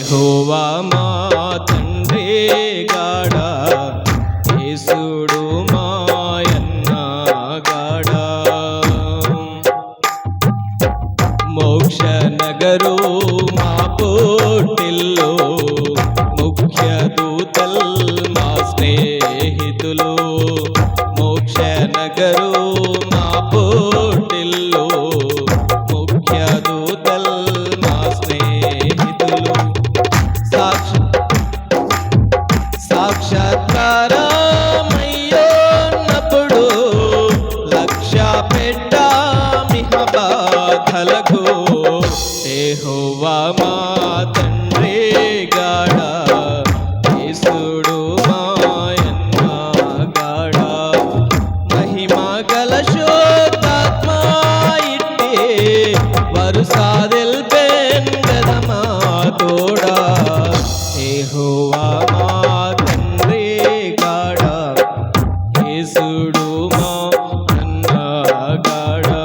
యహోవా మా తండ్రి గాడా యేసుడు మాయన్న గాడా. మోక్ష నగరు మా పోటిల్లో ముఖ్య దూతల్ మా స్నేహితులు. మోక్ష నగరు మా పో ఏహోవా మా తండ్రి గాడా. యేసుడు మా అన్న గాడా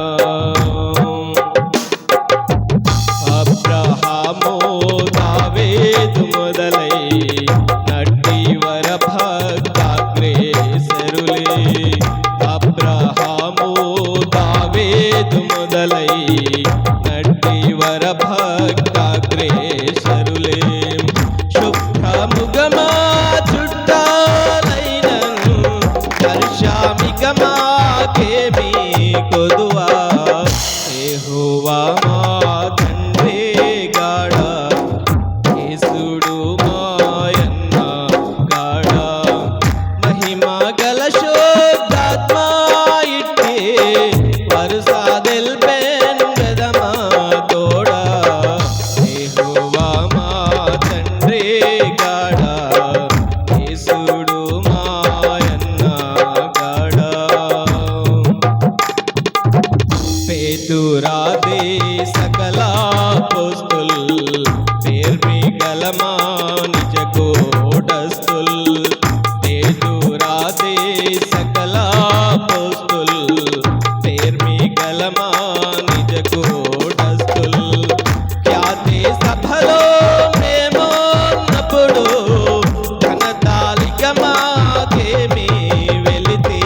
అబ్రహాము దావేదు మొదలై నట్టి వర భక్తాగ్రేసరులే అబ్రహాము దావేదు మొదలై నట్టి వర ಬೇಕು ದುವ పేర్మి గలమా నిజ కోటస్తుల్ పేతురాదే సకలా పోస్తుల్ పేర్మి గలమా నిజ కోటస్తుల్ ఖ్యాతి సభలో మేమోన్నప్పుడు ఘనతాలిక మాకేమి వెలితి?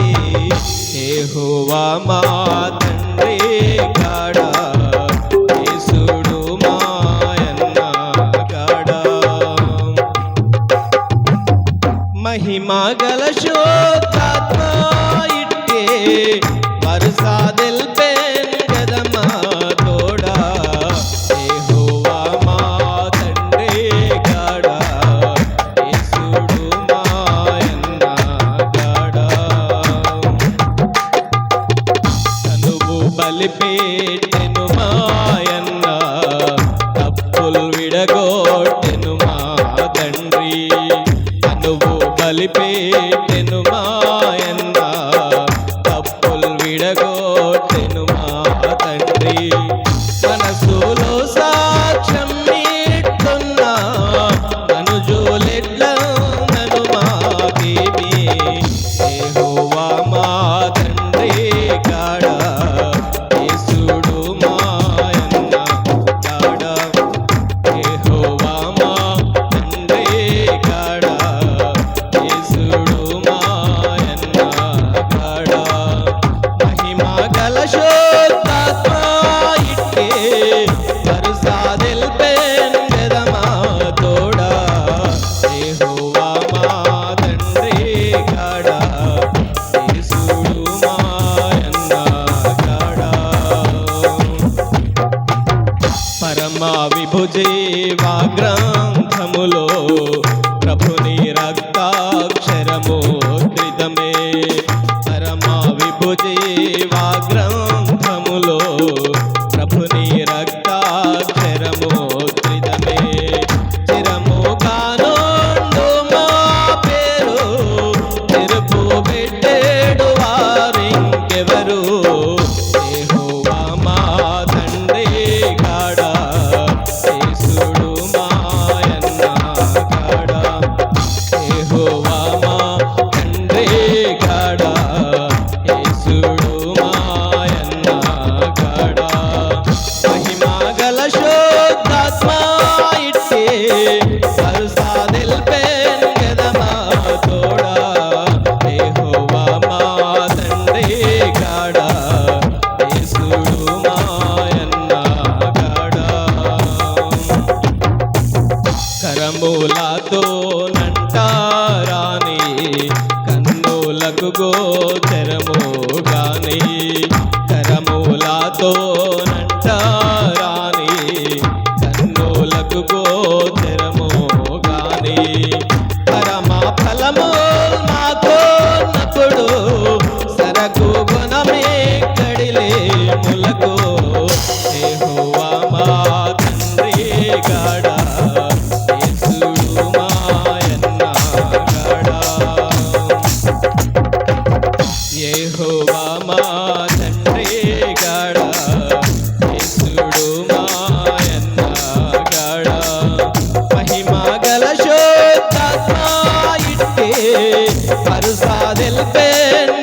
ఏహోవా మా తండ్రి మహిమ గల శోతాత్మ ఇట్టే వరుసాదెల్ పెంగదమా తోడా ఏహోవా మా తండ్రి గాడా యేసుడు మాయన్న గాడా తనువు బలిపేటెను మాయన్న తప్పులు తనువు ಕಲಶ Hare Ramo కరములతో కన్నులకు గోచరము గాని కరములతో కన్నులకు గోచరము గాని పరమ ఫలము తండ్రి గాడ యేసుడు మాయన్న గాడ మహిమా గల ఇట్టే పరుసాదెల్ పెంగనమా